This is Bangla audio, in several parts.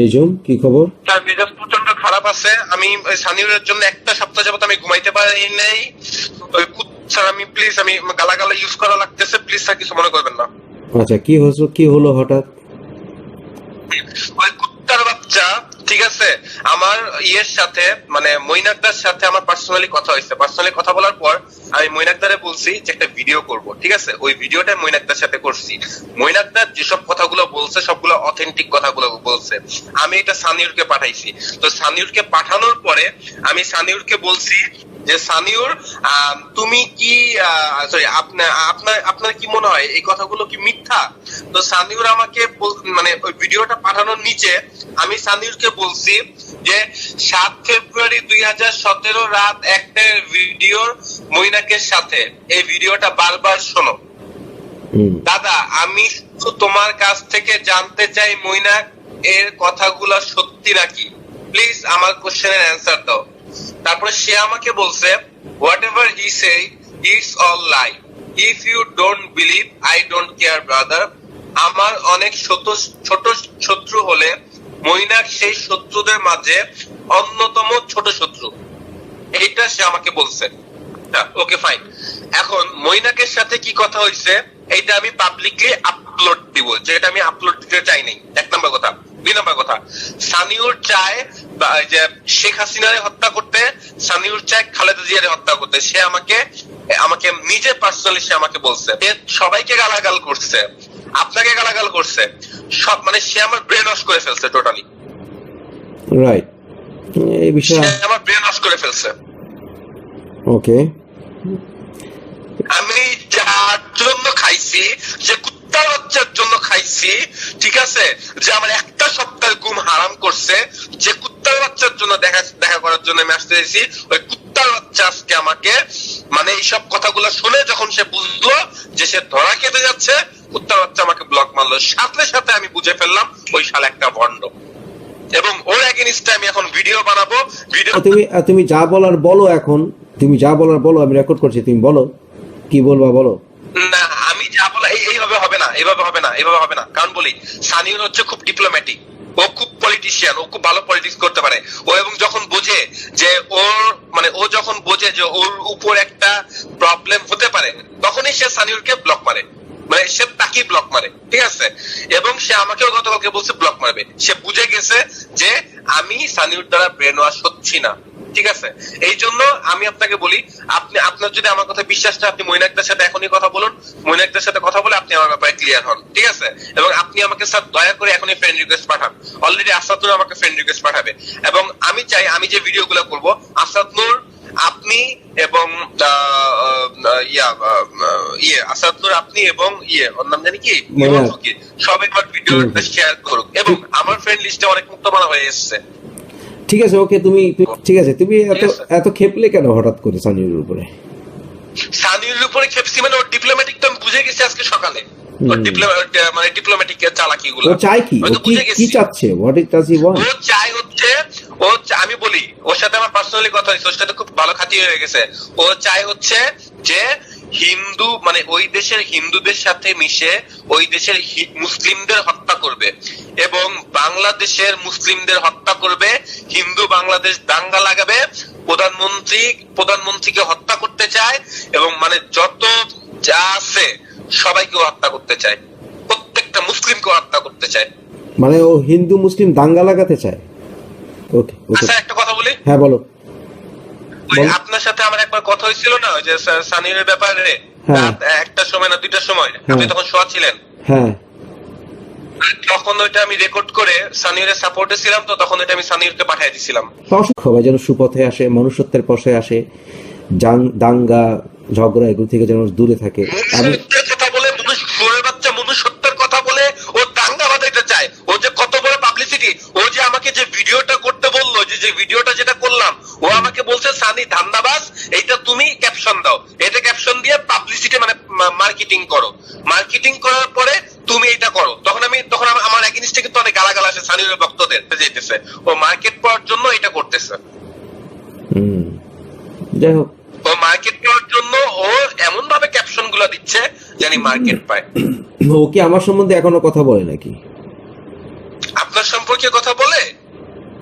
নিজুম কি খবর? তার মেজাজ প্রচণ্ড খারাপ আছে। আমি সানিউরের জন্য একটা সপ্তাহ যাবত আমি ঘুমাইতে পারি নাই। ওই স্যার আমি প্লিজ আমি গালাগালা ইউজ করা লাগতেছে। প্লিজ স্যার কিছু মনে করবেন না। আচ্ছা কি হলো কি হলো হঠাৎ? ওই কুত্তার বাচ্চা ঠিক আছে, আমার ইয়ের সাথে মানে মইনাকদার সাথে আমার পার্সোনালি কথা হয়েছে। পার্সোনালি কথা বলার পর আমি মইনাকদারে বলছি যে একটা ভিডিও করব, ঠিক আছে? ওই ভিডিওটা মইনাকদার সাথে করছি। মইনাকদার যেসব কথাগুলো বলছে, সবগুলো অথেন্টিক কথাগুলো বলছে। আমি এটা সানিউরকে পাঠাইছি। তো সানিউরকে পাঠানোর পরে আমি সানিউরকে বলছি যে, সানিউর তুমি কি সরি আপনার আপনার আপনার কি মনে হয় এই কথাগুলো কি মিথ্যা? তো সানিউর আমাকে মানে ওই ভিডিওটা পাঠানোর নিচে আমি সানিউরকে বলছি যে সাত ফেব্রুয়ারি দুই হাজার সতেরো রাত একটা ভিডিওর মৈনাকের সাথে। এই ভিডিওটা বারবার শোনো। দাদা আমি শুধু তোমার কাছ থেকে জানতে চাই মৈনাক এর কথাগুলো সত্যি নাকি? প্লিজ আমার কোশ্চেনের অ্যান্সার দাও। তারপরে সে আমাকে বলছে whatever he say it's all lie if you don't believe I don't care brother আমার অনেক ছোট ছোট শত্রু হলে মৈনাক সেই শত্রুদের মাঝে অন্যতম ছোট শত্রু। এইটা সে আমাকে বলছে। ওকে ফাইন এখন মৈনাকের সাথে কি কথা হয়েছে, এইটা আমি পাবলিকলি আপলোড দিব, যেটা আমি আপলোড দিতে চাই নাই। এক নম্বর কথা। দুই নম্বর কথা। সানিউর চায় যে শেখ হাসিনারে হত্যা করতে, সানিউর চায় খালেদা জিয়ারে হত্যা করতে। সে আমাকে আমাকে নিজে পার্সোনালি সে আমাকে বলছে। সবাইকে গালাগাল করছে। আপনাকে গালাগাল করছে। সব মানে সে আমার ব্রেন ওয়াশ করে ফেলছে টোটালি রাইট এই বিষয়ে আমার ব্রেন ওয়াশ করে ফেলছে। ওকে আমি যার জন্য খাইছি যে কুত্তার বাচ্চার জন্য খাইছি ঠিক আছে? যে আমার একটা সপ্তাহ ঘুম হারাম করছে যে কুত্তার বাচ্চার জন্য দেখা দেখা করার জন্য আমি আসতে চাইছি ওই কুত্তার বাচ্চা আজকে আমাকে মানে এইসব কথাগুলো শুনে যখন সে বুঝলো যে সে ধরা খেতে যাচ্ছে কুত্তার বাচ্চা আমাকে ব্লক মারলো। সাথে সাথে আমি বুঝে ফেললাম ওই শালা একটা ভণ্ড। এবং ওর এগেনিস্টে আমি এখন ভিডিও বানাবো। ভিডিও তুমি তুমি যা বলার বলো এখন। তুমি যা বলার বলো আমি রেকর্ড করছি তুমি বলো। কি বলবা বলো? না আমি যা বলা এই- এইভাবে হবে না এইভাবে হবে না এইভাবে হবে না। কারণ বলি সানিউর হচ্ছে খুব ডিপ্লোম্যাটিক ও খুব পলিটিশিয়ান ও খুব ভালো পলিটিক্স করতে পারে। ও এবং যখন বোঝে যে ওর মানে ও যখন বোঝে যে ওর উপর একটা প্রবলেম হতে পারে তখনই সে সানিউরকে ব্লক মারে। মানে সে তাকেই ব্লক মারে, ঠিক আছে? এবং সে আমাকেও গতকালকে বলছে ব্লক মারবে। সে বুঝে গেছে যে আমি সানিউর দ্বারা ব্রেন ওয়াশ হচ্ছি না, ঠিক আছে? এই জন্য আমি আপনাকে বলি, আপনি, আপনার যদি আমার কথা বিশ্বাস না আপনি মৈনাকদের সাথে এখনই কথা বলুন। মৈনাকদের সাথে কথা বলে আপনি আমার ব্যাপারে ক্লিয়ার হন, ঠিক আছে? এবং আপনি আমাকে স্যার দয়া করে এখনই ফ্রেন্ড রিকোয়েস্ট পাঠান। অলরেডি আসাদ আমাকে ফ্রেন্ড রিকোয়েস্ট পাঠাবে। এবং আমি চাই, আমি যে ভিডিও গুলো করব আসাদ নূর আপনি এবং ইয়া ইয়ে আসাদ নূর আপনি এবং ইয়ে ওর নাম জানি কি? সবাই আমার ভিডিওটা শেয়ার করুক। এবং আমার ফ্রেন্ড লিস্টে অনেক মুক্তমানা হয়ে এসেছে। ঠিক আছে ওকে তুমি ঠিক আছে তুমি এত এত খেপলে কেন হঠাৎ করে সানিউর উপরে? সানির উপরে খেপসি মানে ওর ডিপ্লোম্যাটিক তো আমি বুঝে গেছি আজকে সকালে। ওর মানে ডিপ্লোম্যাটিক চালাকি গুলো চায় কি? কি চাচ্ছে? হোয়াট ইজ ডাজ হি ও চাই হচ্ছে ও আমি বলি ওর সাথে আমার পার্সোনালি কথা হয়েছে ওর সাথে খুব ভালো খাতি হয়ে গেছে। ও চাই হচ্ছে যে হিন্দু মানে ওই দেশের হিন্দুদের সাথে মিশে ওই দেশের মুসলিমদের হত্যা করবে এবং বাংলাদেশের মুসলিমদের হত্যা করবে হিন্দু বাংলাদেশ দাঙ্গা লাগাবে প্রধানমন্ত্রী প্রধানমন্ত্রীকে হত্যা করতে চায় এবং মানে যত যা আছে সবাইকে হত্যা করতে চায়। প্রত্যেকটা মুসলিমকে হত্যা করতে চায়। মানে ও হিন্দু মুসলিম দাঙ্গা লাগাতে চায়। ওকে আচ্ছা একটা বলি? হ্যাঁ বলো। আপনার সাথে আমার একবার কথা হয়েছিল না ওই যে সা- সানিরের ব্যাপারে? হ্যাঁ। একটা সময় না দুইটার সময়। আপনি তখন শোয়া ছিলেন। হ্যাঁ। তখন ওইটা আমি রেকর্ড করে সানিরের সাপোর্টে ছিলাম তো তখন ওইটা আমি সানিরকে পাঠিয়ে দিছিলাম। সবাই যেন সুপথে আসে মনুষ্যত্বের পথে আসে দাঙ্গা ঝগড়া এগুলো থেকে যেন দূরে থাকে। আমি মনুষ্যত্বের কথা বলে মনুষ্য সুরের বাচ্চা মনুষ্যত্বের কথা বলে ও দাঙ্গা বাঁধাইতে চায় ও যে কত বড় পাবলিসিটি ও যে আমাকে যে ভিডিওটা করতে বলল যে যে ভিডিওটা যেটা করলাম ও আমাকে বলছে সানি ধান্দাবাজ এইটা তুমি ক্যাপশন দাও। এটা ক্যাপশন দিয়ে পাবলিসিটি মানে মার্কেটিং করো। মার্কেটিং করার পরে তুমি এটা করো। তখন আমি তখন আমার- এগেনিস্টে কিন্তু অনেক গালাগাল আসে সানির ভক্তদের যেতেছে। ও মার্কেট পাওয়ার জন্য এটা করতেছে। যাই হোক। ও মার্কেট পাওয়ার জন্য ও এমন ভাবে ক্যাপশনগুলো দিচ্ছে জানি মার্কেট পায়। ও কি আমার সম্বন্ধে এখনও কথা বলে নাকি? আপনার সম্পর্কে কথা বলে?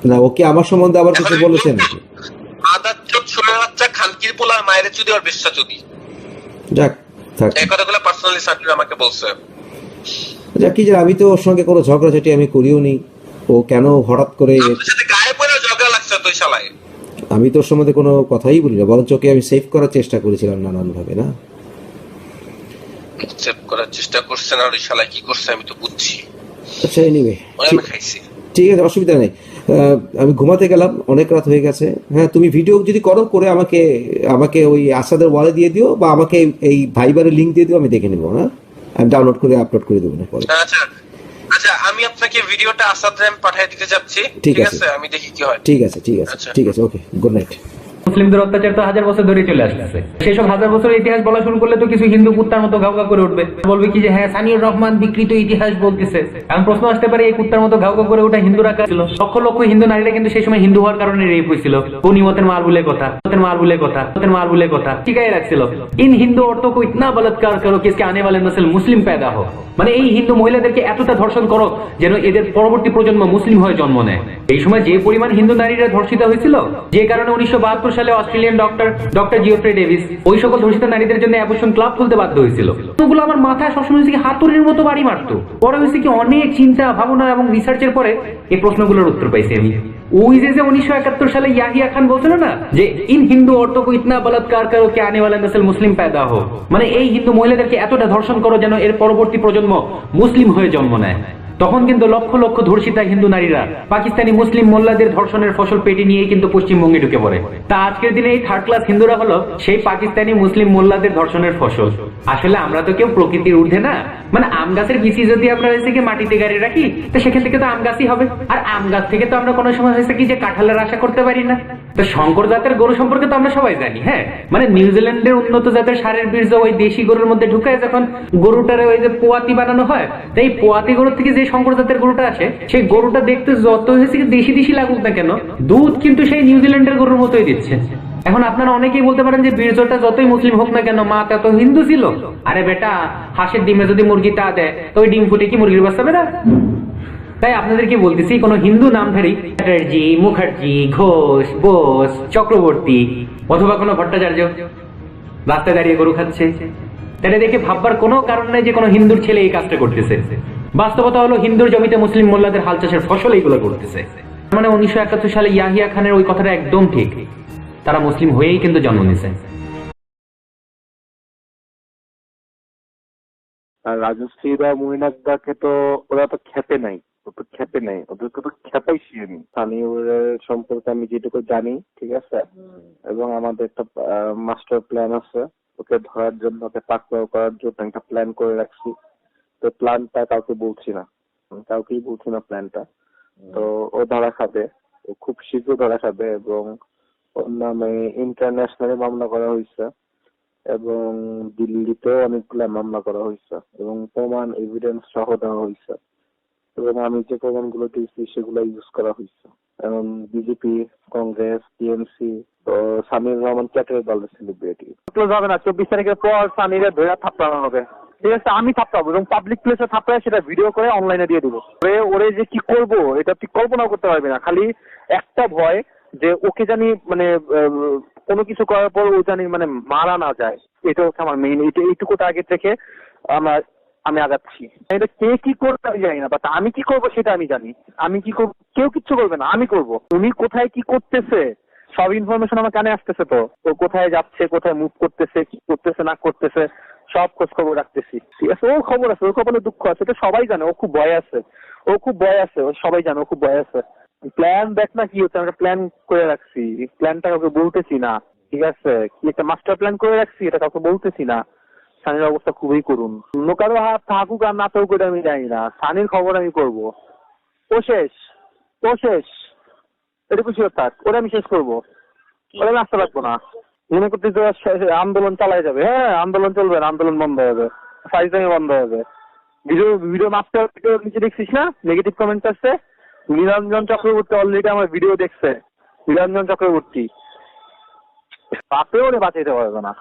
না ওকে আমার সম্বন্ধে আবার কিছু এখন বলেছেন খানকির পোলার মায়ের চুদি আর বেশ্যা চুদি। যাক এই কথাগুলো পার্সোনালি সাকিব আমাকে বলছে। যাক কি জানি, আমি তো ওর সঙ্গে কোনো ঝগড়াঝাটি আমি করিও নি। ও কেন হঠাৎ করে সাথে গায়ে পড়ে ঝগড়া লাগছে তুই শালায়। আমি তোর সম্বন্ধে কোনো কথাই বলি না বরঞ্চ ওকে আমি সেভ করার চেষ্টা করেছিলাম নানান ভাবে না? সেভ করার চেষ্টা করছেন আর ওই শালায় কি করছে আমি তো বুঝছি। আচ্ছা এনিওয়ে ঠিক আছে অসুবিধা নেই। আমি ঘুমাতে গেলাম অনেক রাত হয়ে গেছে। হ্যাঁ তুমি ভিডিও যদি করো করে আমাকে আমাকে ওই আসাদের ওয়ালে দিয়ে দিও বা আমাকে এই ভাইবারের লিঙ্ক দিয়ে দিও আমি দেখে নেব হ্যাঁ আমি ডাউনলোড করে আপলোড করে দেবো না পরে। আচ্ছা আচ্ছা আমি আপনাকে ভিডিওটা আসাদ র্যাম পাঠিয়ে দিতে যাচ্ছি ঠিক আছে। আমি দেখি কি হয়। ঠিক আছে ঠিক আছে আচ্ছা। ঠিক আছে ওকে গুড নাইট মুসলিমদের অত্যাচার তো হাজার বছর ধরে চলে আসছে সেসব হাজার বছরের ইতিহাস বলা শুরু করলে তো কিছু হিন্দু কুত্তার মতো ঘাউ ঘাউ করে উঠবে বলবে কি যে হ্যাঁ সানিউর রহমান বিকৃত ইতিহাস বলতেছে এখন প্রশ্ন আসতে পারে এই কুত্তার মতো ঘাউ ঘাউ করে ওটা হিন্দুরা ছিল লক্ষ লক্ষ হিন্দু নারীরা কিন্তু সেই সময় হিন্দু হওয়ার কারণে রেপ হয়েছিল গনিমতের মার বলে কথা মতের মার বলে কথা মতের মার বলে কথা টিকাই রাখছিল ইন হিন্দু অর্থ কো ইতনা বলৎকার করো कि इसके आने वाले नस्ल মুসলিম पैदा हो মানে এই হিন্দু মহিলাদেরকে এতটা ধর্ষণ করো যেন এদের পরবর্তী প্রজন্ম মুসলিম হয়ে জন্ম নেয় এই সময় যে পরিমাণ হিন্দু নারীরা ধর্ষিত হয়েছিল যে কারণে উনিশশো বাহাত্তর সালে Australian doctor doctor Geoffrey Davis ওই সকল ধর্ষিত নারীদের জন্য অ্যাবর্শন ক্লাব খুলতে বাধ্য হয়েছিল। ওগুলো আমার মাথায় সবসময় হয়েছে কি হাতুড়ির মতো বাড়ি মারতো। পরে হয়েছে কি অনেক চিন্তা, ভাবনা এবং রিসার্চের পরে এই প্রশ্নগুলোর উত্তর পাইছি আমি। ওই যে যে উনিশশো একাত্তর সালে ইয়াহিয়া খান বলছিল না, যে ইন হিন্দু অর্থ কো ইতনা করো কে আনে ওয়ালা মুসলিম হো মানে এই হিন্দু মহিলাদেরকে এতটা ধর্ষণ করো যেন এর পরবর্তী প্রজন্ম মুসলিম হয়ে জন্ম নেয়। তখন কিন্তু লক্ষ লক্ষ ধর্ষিতা হিন্দু নারীরা, পাকিস্তানি মুসলিম মোল্লাদের ধর্ষণের ফসল পেটে নিয়ে কিন্তু পশ্চিমবঙ্গে ঢুকে পড়ে। তা আজকের দিনে এই থার্ড ক্লাস হিন্দুরা হলো সেই পাকিস্তানি মুসলিম মোল্লাদের ধর্ষণের ফসল। আসলে আমরা তো কেউ প্রকৃতির ঊর্ধ্বে না। মানে আম গাছের বিচি যদি আমরা হয়েছে কি মাটিতে গাড়ি রাখি, তো সেখান থেকে তো আম গাছই হবে। আর আম গাছ থেকে তো আমরা কোনো সময় হয়েছে কি যে কাঁঠালের আশা করতে পারি না? তো শঙ্কর জাতের গরু সম্পর্কে তো আমরা সবাই জানি হ্যাঁ? মানে নিউজিল্যান্ডের উন্নত জাতের সারের বীর্য ওই দেশি গরুর মধ্যে ঢুকায় যখন গরুটারে ওই যে পোয়াতি বানানো হয়, তো এই পোয়াতি গরুর থেকে যে শঙ্কর জাতের গরুটা আসে সেই গরুটা দেখতে যত হয়েছে দেশি দেশি লাগুক না কেন, দুধ কিন্তু সেই নিউজিল্যান্ডের গরুর মতোই দিচ্ছে। এখন আপনারা অনেকেই বলতে পারেন যে বীর্যটা যতই মুসলিম হোক না কেন, মা তত হিন্দু ছিল। আরে বেটা, হাঁসের ডিমে যদি মুরগি তা দেয়, তো ওই ডিম ফুটে কি মুরগির বাচ্চা বেরা তাই আপনাদেরকে বলতেছি, কোন হিন্দু নামধারী চ্যাটার্জি, মুখার্জি, ঘোষ, বোস, চক্রবর্তী, অথবা কোনো ভট্টাচার্য, রাস্তায় দাঁড়িয়ে গরু খাচ্ছে। তাহলে দেখে ভাববার কোনো কারণ নাই যে কোনো হিন্দুর ছেলে এই কাজটা করতেছে। বাস্তবতা হলো হিন্দুর জমিতে মুসলিম মোল্লাদের হাল চাষের ফসল এইগুলো করতেছে মানে উনিশশো একাত্তর সালে ইয়াহিয়া খানের ওই কথাটা একদম ঠিক। তারা মুসলিম হয়েই কিন্তু জন্ম নিছে আর রাজশ্রীরা মহিনাকদাকে তো ওরা তো খেপে নাই। তো খেপে নাই। ওদেরকে তো খেপাইছি আমি সানিউরের সম্পর্কে আমি যেটুকু জানি, ঠিক আছে? এবং আমাদের একটা মাস্টার প্ল্যান আছে। ওকে ধরার জন্য, ওকে পাকড়াও করার জন্য একটা প্ল্যান করে রাখছি। তো প্ল্যানটা কাউকে বলছি না। কাউকেই বলছি না প্ল্যানটা তো ও ধরা খাবে। ও খুব শীঘ্র ধরা খাবে এবং ওর নামে ইন্টারন্যাশনালি মামলা করা হয়েছে এবং দিল্লিতেও অনেকগুলা মামলা করা হয়েছে এবং প্রমাণ এভিডেন্স সহ দেওয়া হয়েছে এবং আমি যে প্রমাণগুলো দিয়েছি সেগুলো ইউজ করা হয়েছে। এবং বিজেপি কংগ্রেস টিএমসি তো সামির রহমান ক্যাটের দলের সেলিব্রিটি হবে না। চব্বিশ তারিখের পর সামিরে ধরে থাপ্পানো হবে। ঠিক আছে, আমি থাপ্পাবো এবং পাবলিক প্লেসে থাপ্পায় সেটা ভিডিও করে অনলাইনে দিয়ে দিব। ওরে ওরে যে কি করব, এটা তুই কল্পনা করতে পারবি না। খালি একটা ভয় যে ওকে জানি মানে কোনো কিছু করার পর ও জানি মানে মারা না যায়। এটা হচ্ছে আমার মেইন এটা এইটুকু টার্গেট থেকে আমার, আমি আগাচ্ছি। এটা কে কি করবে আমি জানি না বাট আমি কি করব সেটা আমি জানি। আমি কি করব? কেউ কিচ্ছু করবে না, আমি করব। উনি কোথায় কি করতেছে, সব ইনফরমেশন আমার কানে আসতেছে তো। ও কোথায় যাচ্ছে, কোথায় মুভ করতেছে, কি করতেছে, না করতেছে সব খোঁজ খবর রাখতেছি। ঠিক আছে? ওর খবর আছে ওর কপালে দুঃখ আছে এটা সবাই জানে ও খুব ভয় আছে। ও খুব ভয় আছে ও সবাই জানে ও খুব ভয় আছে। প্ল্যান দেখ না কি হচ্ছে আমরা প্ল্যান করে রাখছি। প্ল্যানটা কাউকে বলতেছি না ঠিক আছে? কি একটা মাস্টার প্ল্যান করে রাখছি এটা কাউকে বলতেছি না। সানির অবস্থা খুবই করুন অন্য কারও হাত থাকুক আর না থাকুক এটা আমি জানি না। সানির খবর আমি করব। ও শেষ ও শেষ। এটুকু শিওর থাক ওটা আমি শেষ করব। ওটা আমি আসতে পারব না। মনে করতে যে আন্দোলন চালাই যাবে। হ্যাঁ আন্দোলন চলবে না, আন্দোলন বন্ধ হবে ফাইজলামি বন্ধ হবে ভিডিও ভিডিও মাস্টার ভিডিও নিচে দেখছিস না? নেগেটিভ কমেন্ট আসছে। নীলাঞ্জন চক্রবর্তী অলরেডি আমার ভিডিও দেখছে। নীলাঞ্জন চক্রবর্তী। বাপেও বাঁচাইতে পারবে না